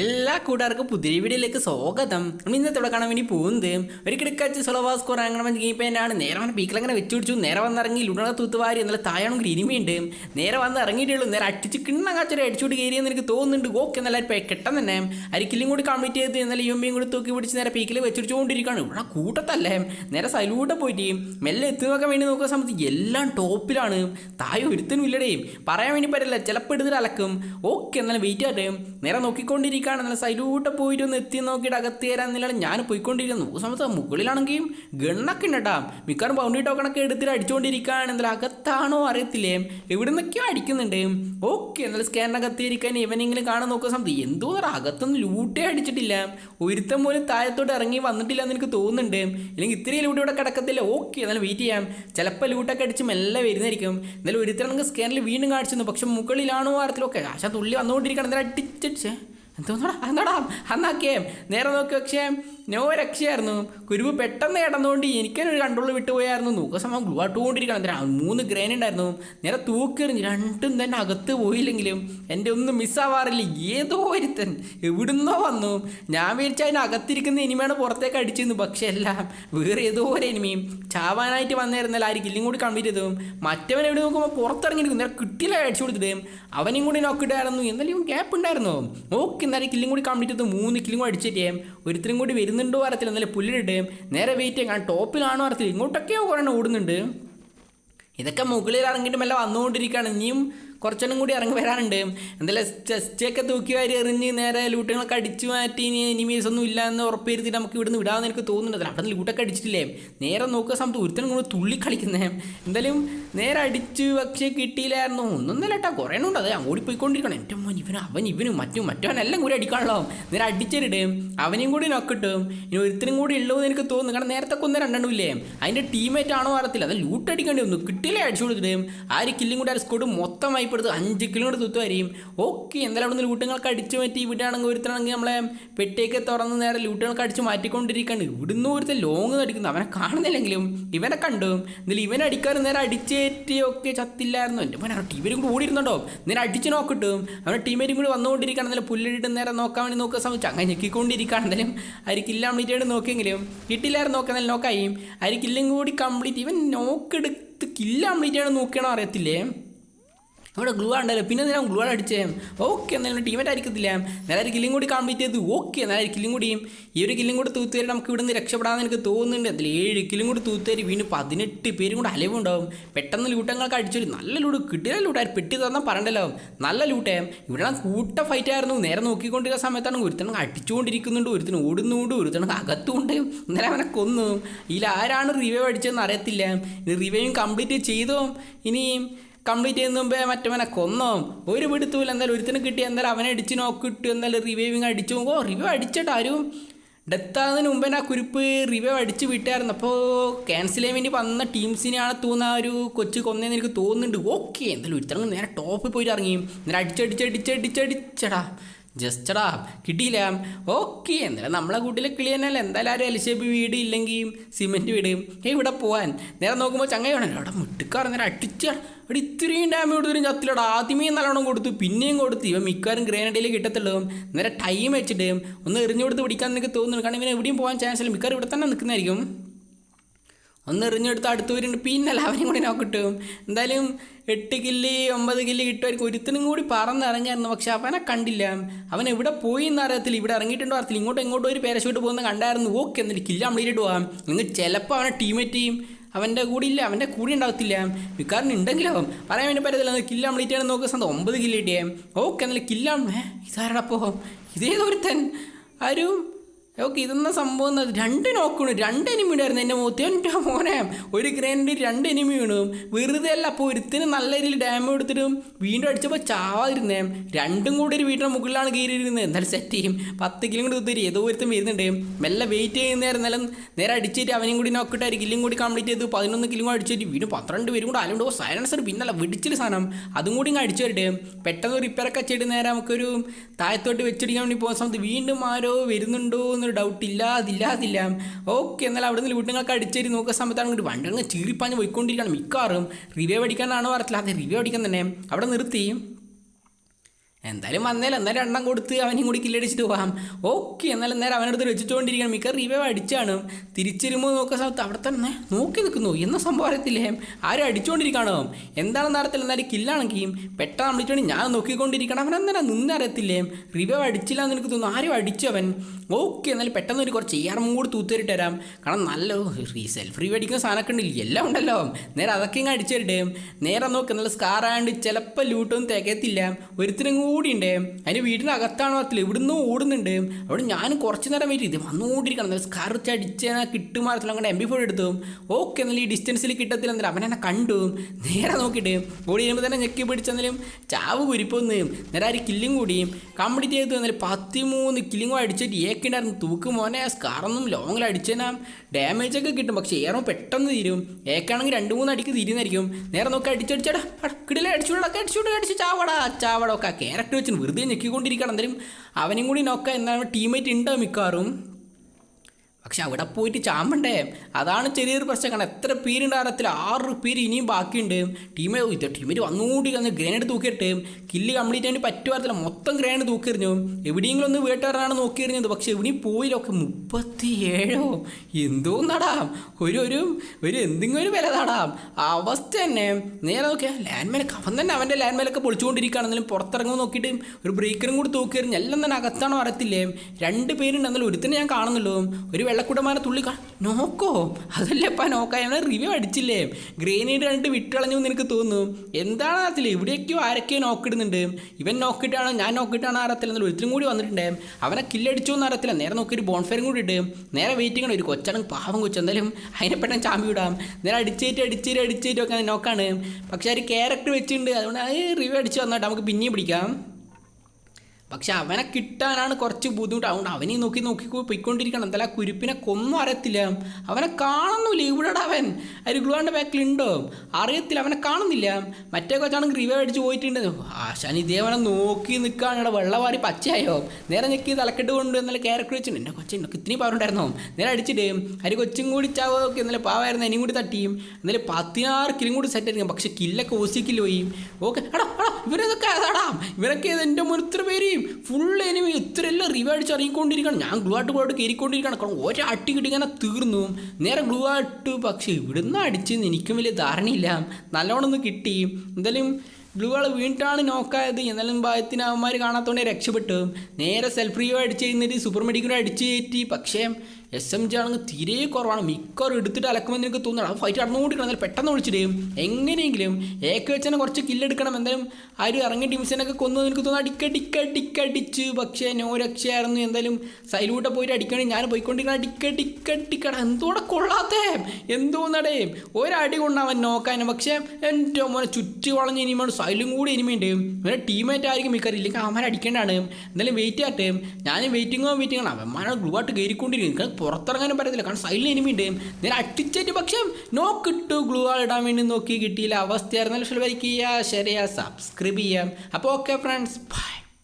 എല്ലാ കൂട്ടുകാർക്കും പുതിയ വീഡിയോയിലേക്ക് സ്വാഗതം. നമ്മൾ ഇന്നത്തെ ഇവിടെ കാണാൻ വേണ്ടി പോകുന്നത് ഒരു കിടക്കാച്ച് സൊളവാ സ്കോർ അങ്ങനെ ഗീപ്പേനാണ് പേനാണ്. നേരെ വന്ന് പീക്കിലങ്ങനെ വെച്ച് പിടിച്ചു. നേരെ വന്നിറങ്ങി ലുണ തൂത്തുവാരി എന്നുള്ള തായാണെങ്കിൽ ഇനിമയുണ്ട്. നേരെ വന്ന് ഇറങ്ങിയിട്ടുള്ളൂ. നേരെ അടിച്ച് കിണ്ണങ്ങാച്ചൊരു അടിച്ചുകൊണ്ട് കയറിയെന്ന് എനിക്ക് തോന്നുന്നുണ്ട്. ഓക്കെ നല്ല പെട്ടെന്ന് തന്നെ. അരിക്കലും കൂടി കംപ്ലീറ്റ് ചെയ്ത് എന്നാൽ യുമ്പിയും കൂടി തൂക്കി പിടിച്ച് നേരെ പീക്കിൽ വെച്ചുപിടിച്ചുകൊണ്ടിരിക്കുകയാണ് ഇവിടെ കൂട്ടത്തല്ലേ? നേരെ സൈലൂടെ പോയിട്ട് മെല്ലെ എത്തുന്നൊക്കെ വേണ്ടി നോക്കുന്ന സമയത്ത് എല്ലാം ടോപ്പിലാണ്. താഴെ ഒരുത്തനും ഇല്ലടേ പറയാൻ വേണ്ടി പറ്റില്ല. ചിലപ്പോൾ എടുത്തിട്ട് അലക്കും. ഓക്കെ എന്നാലും വെയിറ്റ് ആട്ടെ നേരെ നോക്കിക്കൊണ്ടിരിക്കുകയാണ്. എന്നാൽ സൈലൂട്ട് പോയിട്ട് ഒന്ന് എത്തി നോക്കിയിട്ട് അകത്ത് തരാൻ എന്നില്ല ഞാൻ പോയിക്കൊണ്ടിരിക്കുന്നു. നോക്കുന്ന സമയത്ത് മുകളിലാണെങ്കിൽ ഗണ്ണൊക്കെ ഉണ്ട് കേട്ടാ മിക്കവാറും ബൗണ്ടറി ടോക്കണൊക്കെ എടുത്തിട്ട് അടിച്ചുകൊണ്ടിരിക്കുകയാണ് എന്നാലും അകത്താണോ അറിയത്തില്ലേ? എവിടെ നിന്നൊക്കെയോ അടിക്കുന്നുണ്ട്. ഓക്കെ എന്നാലും സ്കാനകത്ത് ഇരിക്കാൻ ഇവനെങ്കിലും കാണാൻ നോക്കുന്ന സമയത്ത് എന്തോ അകത്തൊന്നും ലൂട്ടേ അടിച്ചിട്ടില്ല. ഒരുത്തം പോലും താഴത്തോട്ട് ഇറങ്ങി വന്നിട്ടില്ല എന്ന് എനിക്ക് തോന്നുന്നുണ്ട്. അല്ലെങ്കിൽ ഇത്രയും ലൂട്ട് ഇവിടെ കിടക്കത്തില്ല. ഓക്കെ എന്നാലും വെയിറ്റ് ചെയ്യാം. ചിലപ്പോൾ ലൂട്ടൊക്കെ അടിച്ച് മെല്ലെ വരുന്നതായിരിക്കും. എന്നാലും ഒരുത്തരണെങ്കിൽ സ്കാനിൽ വീണ്ടും കാണിച്ചിരുന്നു. പക്ഷെ മുകളിലാണോ വാരത്തിലൊക്കെ ആശാ തുള്ളി വന്നുകൊണ്ടിരിക്കണം എന്നാലും അടിച്ചടിച്ചേ എന്തോന്നടാ എന്താടാ അന്നാക്കിയേ നേരെ നോക്കി പക്ഷേ നോ രക്ഷയായിരുന്നു കുരുവ് പെട്ടെന്ന് കിടന്നുകൊണ്ട് എനിക്കൊരു കൺട്രോൾ വിട്ടുപോയായിരുന്നു നോക്കുക സമയം ഗ്ലൂ ആട്ടുകൊണ്ടിരിക്കണം മൂന്ന് ഗ്രേൻ ഉണ്ടായിരുന്നു. നേരെ തൂക്കെറിഞ്ഞ് രണ്ടും തന്നെ അകത്ത് പോയില്ലെങ്കിലും എന്റെ ഒന്നും മിസ്സാവാറില്ല ഏതോ ഒരുത്തൻ എവിടുന്നോ വന്നു. ഞാൻ വിചാരിച്ച അതിനകത്തിരിക്കുന്ന എനിമയാണ് പുറത്തേക്ക് അടിച്ചിരുന്നു പക്ഷേ എല്ലാം വേറെ ഏതോ ഒരു എനിമയും ചാവാനായിട്ട് വന്നിരുന്നാൽ ആര് കില്ലും കൂടി കംപ്ലീറ്റ് മറ്റവൻ എവിടെ നോക്കുമ്പോൾ പുറത്തിറങ്ങിയിരിക്കും നേരെ കിട്ടിയില്ല അടിച്ചു കൊടുത്തിട്ട് അവനെയും കൂടി നോക്കിയിട്ടായിരുന്നു എന്നാലും ഗ്യാപ്പ് ഉണ്ടായിരുന്നു? ഓക്കെ എന്നാലും കില്ലും കൂടി കംപ്ലീറ്റ് ചെയ്ത് മൂന്ന് കില്ലും കൂടി അടിച്ചിട്ടേ ഒരുത്തരും കൂടി വരുന്നുണ്ടോ അറിയത്തില്ല. എന്നാലും പുല്ലിട്ട് നേരെ വെയിറ്റ് ചെയ്യാം. കാരണം ടോപ്പിലാണോ അറിയത്തില്ല. ഇങ്ങോട്ടൊക്കെയോ കുറേ ഓടുന്നുണ്ട്. ഇതൊക്കെ മുകളിൽ ഇറങ്ങിയിട്ട് മെല്ലെ വന്നുകൊണ്ടിരിക്കുകയാണ്. ഇനിയും കുറച്ചെണ്ണം കൂടി ഇറങ്ങി വരാറുണ്ട് എന്തായാലും ചെസ്റ്റൊക്കെ തൂക്കി വാരി എറിഞ്ഞ് നേരെ ലൂട്ടുകളൊക്കെ അടിച്ചു മാറ്റി ഇനി എനിമീസ് ഒന്നും ഇല്ല എന്ന് ഉറപ്പുവരുത്തിയിട്ട് നമുക്ക് ഇവിടുന്ന് വിടാമെന്ന് എനിക്ക് തോന്നുന്നുണ്ട്. അവിടെ നിന്ന് ലൂട്ടൊക്കെ അടിച്ചിട്ടില്ലേ? നേരെ നോക്കുക സമയത്ത് ഒരുത്തനും കൂടെ തുള്ളി കളിക്കുന്നേ. എന്തായാലും നേരെ അടിച്ച് പക്ഷേ കിട്ടിയില്ലായിരുന്നു. ഒന്നൊന്നല്ല കേട്ടോ കുറേ ഉണ്ട്. അത് അങ്ങോട്ട് പോയിക്കൊണ്ടിരിക്കണം എന്റെ മോൻ ഇവനും അവൻ ഇവനും മറ്റും മറ്റവനെല്ലാം കൂടി അടിക്കാണല്ലോ. നേരെ അടിച്ചിട്ട് അവനെയും കൂടി നോക്കിട്ടും. ഇനി ഒരുത്തനും കൂടി ഉള്ളതെന്ന് എനിക്ക് തോന്നുന്നു. കാരണം നേരത്തെ ഒന്നും രണ്ടെണ്ണം ഇല്ലേ? അതിന്റെ ടീമേറ്റ് ആണോ അറിയത്തില്ല. അത് ലൂട്ട് അടിക്കേണ്ടി വന്നു. കിട്ടിയില്ലേ അടിച്ചു കൊടുത്തിട്ട്? ആ ഒരു കില്ലും കൂടി ആ സ്കോഡ് മൊത്തമായി ഇപ്പെടുത്ത് അഞ്ച് കിലോമീറ്റർ തുത്തുമായിരിക്കും ഓക്കെ എന്തായാലും അവിടെ നിന്ന് ലൂട്ടുകൾക്ക് അടിച്ചു മാറ്റി ഇവിടെ ആണെങ്കിൽ ഒരുത്തനാണെങ്കിൽ നമ്മളെ പെട്ടിയൊക്കെ തുറന്ന് നേരെ ലൂട്ടുകൾക്ക് അടിച്ച് മാറ്റിക്കൊണ്ടിരിക്കുകയാണ്. ഇവിടുന്ന് ഒരുത്തൻ ലോങ് അടിക്കുന്നു അവനെ കാണുന്നില്ലെങ്കിലും ഇവനെ കണ്ടു. എന്നാലും ഇവനെ അടിക്കാറ് നേരെ അടിച്ചേറ്റി ഒക്കെ ചത്തില്ലായിരുന്നു. എന്റെ മോനെ ടീമേരും കൂടി ഓടിയിരുന്നുണ്ടോ? നേരെ അടിച്ച് നോക്കിട്ടും അവനെ ടീമേരും കൂടി വന്നുകൊണ്ടിരിക്കുകയാണ്. എന്നാലും പുല്ലിട്ട് നേരെ നോക്കാൻ വേണ്ടി നോക്കാൻ സമയത്ത് അങ്ങനെ ഞെക്കിക്കൊണ്ടിരിക്കുകയാണ്. എന്തായാലും അരിക്കില്ല കംപ്ലീറ്റ് ആയിട്ട് നോക്കിയെങ്കിലും കിട്ടില്ലായിരുന്നു നോക്കാൻ. നല്ല നോക്കായി അരിക്കില്ലും കൂടി കംപ്ലീറ്റ് ഇവൻ നോക്കെടുത്ത് കില്ല കംപ്ലീറ്റ് നോക്കിയാണോ അറിയത്തില്ലേ? അവിടെ ഗ്ലൂ ഉണ്ടല്ലോ പിന്നെ ഞാൻ ഗ്ലൂ അടിച്ചേ? ഓക്കെ എന്നാലും ടീമേറ്റ് ആയിരിക്കത്തില്ല. നേരെ കില്ലും കൂടി കംപ്ലീറ്റ് ചെയ്ത്. ഓക്കെ നേരെ കില്ലും കൂടിയും. ഈ ഒരു കില്ലും കൂടി തൂത്തുകാരി നമുക്ക് ഇവിടുന്ന് രക്ഷപ്പെടാമെന്ന് എനിക്ക് തോന്നുന്നുണ്ട്. അതിൽ ഏഴ് കില്ലും കൂടി തൂത്തുകാരി വീണ്ടും പതിനെട്ട് പേരും കൂടി അലവുണ്ടാവും. പെട്ടെന്ന് ലൂട്ടങ്ങൾക്ക് അടിച്ചൊരു നല്ല ലൂട്ട് കിട്ടിയ ലൂട്ടായിരുന്നു പെട്ടി തന്നാൽ പറയണ്ടല്ലോ. നല്ല ലൂട്ടേ ഇവിടെ കൂട്ട ഫൈറ്റ് ആയിരുന്നു. നേരെ നോക്കിക്കൊണ്ടിരിക്കുന്ന സമയത്താണ് ഒരുത്തണം അടിച്ചുകൊണ്ടിരിക്കുന്നുണ്ട്. ഒരുത്തണം ഓടുന്നുണ്ട്. ഒരുത്തണം അകത്തുകൊണ്ട് ഇന്നലെ അവനെ കൊന്നു. ഇതിൽ ആരാണ് റിവൈവ് അടിച്ചതെന്ന് അറിയത്തില്ല. ഇനി റിവൈവും കംപ്ലീറ്റ് ചെയ്തോ. ഇനി കംപ്ലീറ്റ് ചെയ്യുന്ന മുമ്പേ മറ്റവനെ കൊന്നോ ഒരു പിടുത്തൂല എന്തായാലും ഒരുത്തിന് കിട്ടി എന്തായാലും അവനെ അടിച്ച് നോക്കിട്ട് എന്തായാലും റിവൈവിങ് അടിച്ചു ഓ റിവ്യൂ അടിച്ചിട്ട് ആരും ഡെത്ത് ആകുന്നതിന് മുമ്പേ ആ കുരിപ്പ് റിവൈവ് അടിച്ച് വിട്ടായിരുന്നു അപ്പോൾ ക്യാൻസൽ ചെയ്യാൻ വേണ്ടി വന്ന ടീംസിനെയാണ് തോന്നുന്ന ഒരു കൊച്ചു കൊന്നതെന്ന് എനിക്ക് തോന്നുന്നുണ്ട് ഓക്കെ എന്തായാലും ഒരുത്തരം നേരെ ടോപ്പിൽ പോയിട്ട് ഇറങ്ങി നേരെ അടിച്ചടിച്ചടിച്ചടിച്ചടിച്ചടാ ജസ്റ്റടാ കിട്ടിയില്ല. ഓക്കെ എന്തായാലും നമ്മളെ കൂട്ടിലെ കിളി തന്നെയല്ല. എന്തായാലും ആരും എൽഷേപ്പ് വീട് ഇല്ലെങ്കിൽ സിമെന്റ് വീട്. ഇവിടെ പോകാൻ നേരെ നോക്കുമ്പോൾ ചങ്ങയാണല്ലോ അവിടെ മുട്ടിക്കാർ നേരെ അടിച്ച അവിടെ ഇത്രയും ഡാമേജ് കൊടുത്തിരും ചത്തിലടാ ആദ്യമേ നല്ലോണം കൊടുത്തു പിന്നെയും കൊടുത്തു. ഇവ മിക്കവാറും ഗ്രേനഡിൽ കിട്ടത്തുള്ളൂ. നേരെ ടൈം വെച്ചിട്ട് ഒന്ന് എറിഞ്ഞു കൊടുത്ത് പിടിക്കാൻ എനിക്ക് തോന്നുന്നു. കാരണം ഇവന് എവിടെയും പോകാൻ ചാൻസ് ഇല്ല. മിക്കവാറും ഇവിടെ തന്നെ നിൽക്കുന്നതായിരിക്കും. ഒന്ന് എറിഞ്ഞെടുത്ത് അടുത്ത് വരുന്നുണ്ട് പിന്നല്ല അവനും കൂടി നോക്കിട്ടും എന്തായാലും എട്ട് കില്ല് ഒമ്പത് കില്ല് കിട്ടുമായിരിക്കും ഒരുത്തനും കൂടി പറന്നിറങ്ങിയായിരുന്നു പക്ഷെ അവനെ കണ്ടില്ല. അവൻ എവിടെ പോയി എന്ന് അറിയത്തില്ല. ഇവിടെ ഇറങ്ങിയിട്ടുണ്ടോ അറിയത്തില്ല. ഇങ്ങോട്ടും ഇങ്ങോട്ടും ഒരു പേരശോട്ട് പോകുന്ന കണ്ടായിരുന്നു. ഓക്കെ എന്നിട്ട് കില്ല കംപ്ലീറ്റ് പോവാം നിങ്ങൾ ചിലപ്പോൾ അവനെ ടീമേറ്റ് ചെയ്യും. അവന്റെ കൂടെ ഇല്ല അവന്റെ കൂടെ ഉണ്ടാകത്തില്ല മിക്കാറിന് ഉണ്ടെങ്കിലോ? പറയാൻ വേണ്ടി പറ്റത്തില്ല. കില്ല കംപ്ലീറ്റ് ചെയ്യണം നോക്കുക സ്വന്തം ഒമ്പത് കില്ല് കിട്ടിയേ? ഓക്കെ എന്നാലും കില്ല ഇതാരടപ്പോ? ഇതേതൊരുത്തൻ. ആരും ഓക്കെ ഇതെന്ന സംഭവം രണ്ട് നോക്കണു രണ്ട് എനിമി ഉണ്ടായിരുന്നു. എന്റെ മുഖത്ത് എന്റെ മോനെ. ഒരു ഗ്രൈൻഡ് രണ്ട് എനിമി വീണു. വെറുതെ അല്ല അപ്പോൾ ഒരുത്തിന് നല്ല രീതിയിൽ ഡാമേജ് കൊടുത്തിട്ടും വീണ്ടും അടിച്ചപ്പോൾ ചാവാതിരുന്നേ. രണ്ടും കൂടി ഒരു വീടിന്റെ മുകളിലാണ് കയറിയിരുന്നത്. എന്നാലും സെറ്റ് ചെയ്യും. പത്ത് കിലും കൂടി കുത്തിരി. ഏതോ ഒരുത്തും വരുന്നുണ്ട്. മെല്ലെ വെയിറ്റ് ചെയ്യുന്നേരം നേരെ അടിച്ചിട്ട് അവനെയും കൂടി നോക്കിയിട്ട് കില്ലും കൂടി കംപ്ലീറ്റ് ചെയ്തു പതിനൊന്ന് കിലും കൂടി അടിച്ചിട്ട് വീണ്ടും പന്ത്രണ്ട് പേരും കൂടെ അലുണ്ടോ സൈലൻസർ പിന്നല്ല വെടിച്ചിൽ സാധനം. അതും കൂടി ഇങ്ങ് അടിച്ചു വരട്ടെ. പെട്ടെന്ന് റിപ്പയറൊക്കെ ചെയ്ത് നേരെ നമുക്കൊരു താഴത്തോട്ട് വെച്ചിടിക്കാൻ വേണ്ടി പോകുന്ന സമയത്ത് വീണ്ടും ആരോ വരുന്നുണ്ടോ എന്നൊരു ഡൗട്ട് ഇല്ല അതില്ല ഓക്കെ എന്നാൽ അവിടെ നിന്ന് വീട്ടുങ്ങൾക്ക് അടിച്ചേരി നോക്കുന്ന സമയത്താണ് ഇങ്ങോട്ട് വണ്ടി അങ്ങ് ചീറിപ്പാഞ്ഞ് പോയിക്കൊണ്ടിരിക്കുകയാണ് മിക്കവാറും. റിവ്യൂ അടിക്കാനാണ് അറിയത്തില്ല. അതെ റിവ്യൂ അടിക്കാൻ തന്നെ. അവിടെ നിർത്തി. എന്തായാലും വന്നേലും എന്നാലും എണ്ണം കൊടുത്ത് അവനും കൂടി കില്ലടിച്ചിട്ട് പോകാം ഓക്കെ എന്നാലും നേരം അവനടുത്ത് വെച്ചിട്ടുകൊണ്ടിരിക്കണം മിക്ക റിവൈവ് അടിച്ചാണ്. തിരിച്ചിരുമ്പോൾ നോക്കുന്ന സമയത്ത് അവിടെ തന്നെ നോക്കി നിൽക്കുന്നു. എന്ന സംഭവം അറിയത്തില്ലേ? ആരും അടിച്ചുകൊണ്ടിരിക്കണോ എന്താണെന്ന് അറിയത്തില്ല എന്നാലും കില്ലാണെങ്കിൽ പെട്ടെന്ന് വിളിച്ചോണ്ട് ഞാൻ നോക്കിക്കൊണ്ടിരിക്കണം. അവൻ അന്നേരം നിന്നറിയത്തില്ലേ റിവൈവ് അടിച്ചില്ല എന്ന് എനിക്ക് തോന്നുന്നു. ആരും അടിച്ചു അവൻ. ഓക്കെ എന്നാലും പെട്ടെന്ന് ഒരു കുറച്ച് ചെയ്യാറും കൂടി തൂത്തേരിട്ട് തരാം കാരണം നല്ല സെൽഫ് റിവ്യൂ അടിക്കുന്ന സാധനമൊക്കെ ഉണ്ടല്ലോ. എല്ലാം ഉണ്ടല്ലോ. നേരെ അതൊക്കെ ഇങ്ങനെ അടിച്ചു തരട്ടെ നേരെ നോക്ക് നല്ല സ്കാർ ചിലപ്പോൾ ലൂട്ടൊന്നും തികയത്തില്ല. ഒരുത്തിനും കൂടി ഉണ്ട് അതിന്റെ വീടിന്റെ അകത്താണോ അറിയത്തില്ല. ഇവിടുന്ന് ഓടുന്നുണ്ട്. അവിടെ ഞാൻ കുറച്ച് നേരം വെയിറ്റ് ചെയ്ത്. വന്നുകൊണ്ടിരിക്കണം എന്നാൽ സ്കാർ വെച്ച് അടിച്ച് കിട്ടുമാറത്തില്ല അങ്ങനെ എം ബി ഫോർ എടുത്തു. ഓക്കെ എന്നാലും ഈ ഡിസ്റ്റൻസിൽ കിട്ടത്തില്ല എന്നാലും അവൻ എന്നെ കണ്ടു. നേരെ നോക്കിയിട്ട് ഓടി കഴിയുമ്പോൾ തന്നെ ഞെക്കി പിടിച്ചെന്നാലും ചാവ് കുരിപ്പൊന്ന്. നേരെ ഒരു കില്ലും കൂടി. കംപ്ലീറ്റ് ചെയ്ത്. എന്നാലും പത്തിമൂന്ന് കില്ലിങ്ങോ അടിച്ചിട്ട് ഏക്കുണ്ടായിരുന്നു തൂക്ക് മോനെ സ്കാറൊന്നും ലോങ്ങിൽ അടിച്ചാൽ ഡാമേജ് ഒക്കെ കിട്ടും. പക്ഷേ ഏറോ പെട്ടെന്ന് തീരും. ഏക്കാണെങ്കിൽ രണ്ട് മൂന്ന് അടിക്ക് തീരുന്നതായിരിക്കും. നേരെ നോക്കി അടിച്ചടിച്ചടാ കിടിലെ അടിച്ചുവിടൊക്കെ അടിച്ചുവിട്ട് അടിച്ച് ചാവടാ ചാവടാ ഒക്കെ ക്യാരക്ടർ വെച്ച് വെറുതെ ഞെക്കിക്കൊണ്ടിരിക്കണം എന്തായാലും അവനും കൂടി നോക്കാം. എന്താണ് ടീമേറ്റ് ഉണ്ടോ മിക്കവാറും? പക്ഷെ അവിടെ പോയിട്ട് ചാമ്പണ്ടേ? അതാണ് ചെറിയൊരു പ്രശ്നം കാരണം എത്ര പേരുണ്ട് അറിയത്തില്ല ആറ് പേര് ഇനിയും ബാക്കിയുണ്ട്. ടീമെ ഇത് ടീമിൽ വന്നുകൂടി വന്ന് ഗ്രേനേഡ് തൂക്കിയിട്ട് കില്ല് കംപ്ലീറ്റ് ആയിട്ട് പറ്റുമായിരുന്നില്ല മൊത്തം ഗ്രേനേഡ് തൂക്കിയെറിഞ്ഞു. എവിടെയെങ്കിലും ഒന്ന് വീട്ടുകാരനാണ് നോക്കിയെറിഞ്ഞത്. പക്ഷെ എവിടെയും പോയില്ലൊക്കെ മുപ്പത്തി ഏഴോ എന്തോ നടാം ഒരു ഒരു ഒരു എന്തെങ്കിലും ഒരു വില നടാം അവസ്ഥ തന്നെ. നേരെ നോക്കിയാൽ ലാൻഡ് മേലൊക്കെ അവൻ തന്നെ അവന്റെ ലാൻഡ് മേലൊക്കെ പൊളിച്ചുകൊണ്ടിരിക്കുകയാണെന്നാലും നോക്കിയിട്ട് ഒരു ബ്രേക്കറും കൂടി തൂക്കിയെറിഞ്ഞ് എല്ലാം തന്നെ അകത്താണോ അറിയത്തില്ലേ? രണ്ട് പേരുണ്ടെന്നാലും ഒരുത്തന്നെ ഞാൻ കാണുന്നുള്ളൂ. ഒരു വെള്ളക്കുടമാരെ തുള്ളി കാ നോക്കോ അതല്ലേപ്പാ നോക്കാം ഞങ്ങൾ റിവ്യൂ അടിച്ചില്ലേ? ഗ്രേനേഡ് കണ്ടിട്ട് വിട്ടളഞ്ഞു എന്ന് എനിക്ക് തോന്നുന്നു. എന്താണ് അറിയത്തില്ല ഇവിടെയൊക്കെയോ ആരൊക്കെയോ നോക്കിടുന്നുണ്ട് ഇവൻ നോക്കിയിട്ടാണോ ഞാൻ നോക്കിയിട്ടാണോ അറിയത്തില്ല എന്നൊരു ഒരുത്തിനും കൂടി വന്നിട്ടുണ്ട്. അവനെ കില്ലടിച്ചോ എന്ന് അറിയത്തില്ല. നേരെ നോക്കി ഒരു ബോൺഫയറും കൂടി ഇട്ട്. നേരെ വെയിറ്റ് ചെയ്യണം ഒരു കൊച്ചാണെങ്കിൽ പാവം കൊച്ചു. എന്തായാലും അതിനെ പെട്ടെന്ന് ചാമ്പി വിടാം. നേരെ അടിച്ചേറ്റ് അടിച്ചേറ്റ് അടിച്ചേറ്റ് ഒക്കെ നോക്കാണ്. പക്ഷെ ഒരു ക്യാരക്ടർ വെച്ചിട്ടുണ്ട്. അതുകൊണ്ട് അത് റിവ്യൂ അടിച്ച് വന്നോട്ടെ. നമുക്ക് പിന്നെയും പിടിക്കാം. പക്ഷെ അവനെ കിട്ടാനാണ് കുറച്ച് ബുദ്ധിമുട്ട്. അതുകൊണ്ട് അവനെ നോക്കി നോക്കി പോയിക്കൊണ്ടിരിക്കണം. എന്തായാലും ആ കുരുപ്പിനെ കൊന്നും അറിയത്തില്ല. അവനെ കാണുന്നില്ല. ഇവിടെ അവൻ. ഒരു ഗ്ലൂവാന്റെ ബാക്കിലുണ്ടോ? അറിയത്തില്ല. അവനെ കാണുന്നില്ല. മറ്റേ കൊച്ചാണെങ്കിൽ റിവൈവ് അടിച്ച് പോയിട്ടുണ്ട്. ആശാൻ ഇതേവനെ നോക്കി നിൽക്കുകയാണ് വെള്ളവാരി പച്ചയായോ? നേരെ ഞെക്കി തലക്കെട്ട് കൊണ്ട് ഇന്നലെ ക്യാരക്ടർ വെച്ചിട്ടുണ്ട്. എന്റെ കൊച്ചു എനിക്ക് ഇത്തിരി പാറുണ്ടായിരുന്നോ നേരെ അടിച്ചിട്ട് അരി കൊച്ചും കൂടി ചാവൊക്കെ ഇന്നലെ പാവായിരുന്നു. എന്നെയും കൂടി തട്ടിയും. എന്നാലും പതിനാറ് കിലും കൂടി സെറ്റ് ആയിരിക്കും. പക്ഷെ കില്ലൊക്കെ ഓസിക്കില്ല പോയി. ഓക്കെ. എടാ എടാ ഇവരൊക്കെ അതാടാ ഇവരൊക്കെ എന്റെ മുൻ ഇത്ര പേരെയും ഫുൾ എനിമി ഇത്രയെല്ലാം റിവാർഡ്സ് ഇറങ്ങിക്കൊണ്ടിരിക്കണം ഞാൻ ഗ്ലൂ ആയിട്ട് ഗ്ലൂ ആയിട്ട് കയറിക്കൊണ്ടിരിക്കണം കാരണം ഒരേ അട്ടി കിട്ടി ഇങ്ങനെ തീർന്നു. നേരെ ഗ്ലൂ ആയിട്ട്. പക്ഷേ ഇവിടുന്ന് അടിച്ച് എനിക്കും വലിയ ധാരണയില്ല. നല്ലോണം ഒന്ന് കിട്ടി. എന്തായാലും ഗ്ലൂകൾ വീണിട്ടാണ് നോക്കായത് എന്നാലും ഭാഗത്തിന് അവന്മാർ കാണാത്തതുകൊണ്ട് രക്ഷപ്പെട്ടു. നേരെ സെൽഫ് അടിച്ച് കഴിഞ്ഞിട്ട് സൂപ്പർ മെഡിക്കൽ അടിച്ച് കയറ്റി. പക്ഷേ എസ് എം ജി ആണെങ്കിൽ തീരെ കുറവാണ്. മിക്കവാറും എടുത്തിട്ട് അലക്കുമെന്ന് എനിക്ക് തോന്നുന്നു ഫൈറ്റ് നടന്നുകൊണ്ടിരിക്കണം എന്നാൽ പെട്ടെന്ന് വിളിച്ചിട്ട് എങ്ങനെയെങ്കിലും ഏക്ക് തന്നെ കുറച്ച് കില്ലെടുക്കണം എന്തായാലും ആ ഒരു ഇറങ്ങിയ ടീംസിനൊക്കെ കൊന്നു എനിക്ക് തോന്നുന്നു അടിക്കടിക്കടിക്കടിച്ച് പക്ഷേ നോ രക്ഷയായിരുന്നു. എന്തായാലും സൈലൂട്ടെ പോയിട്ട് അടിക്കണേ. ഞാൻ പോയിക്കൊണ്ടിരിക്കണം അടിക്കടിക്കടിക്കട എന്തോടെ കൊള്ളാത്തേ? എന്തോന്നടേ? ഒരടി കൊണ്ടാവൻ നോക്കാൻ പക്ഷേ എന്റെ മോനെ ചുറ്റി വളഞ്ഞ ഇനിമാണ് സൈലും കൂടി ഇനിമയുണ്ട്. ഇവരെ ടീമേറ്റ് ആയിരിക്കും മിക്കറി ഇല്ലെങ്കിൽ അവന്മാരെ അടിക്കേണ്ടതാണ്. എന്തായാലും വെയിറ്റ് ആട്ടെ ഞാൻ വെയിറ്റിങ്ങോ വെയിറ്റിംഗ് ആണ്. അവന്മാരെ ഗ്ലൂ ആയിട്ട് കയറിക്കൊണ്ടിരിക്കും പുറത്തിറങ്ങാനും പറ്റത്തില്ല. കാരണം സൈഡിൽ എനിമി ഉണ്ട്. നേരെ അട്ടിച്ചേറ്റ് പക്ഷേ നോ കിട്ടു ഗ്ലൂ ആൾ ഇടാൻ വേണ്ടി നോക്കി കിട്ടിയില്ല. അവസ്ഥയായിരുന്നു ശരിയാ ചെയ്യുക ഷെയർ സബ്സ്ക്രൈബ് ചെയ്യാം. അപ്പോൾ ഓക്കെ ഫ്രണ്ട്സ് ബൈ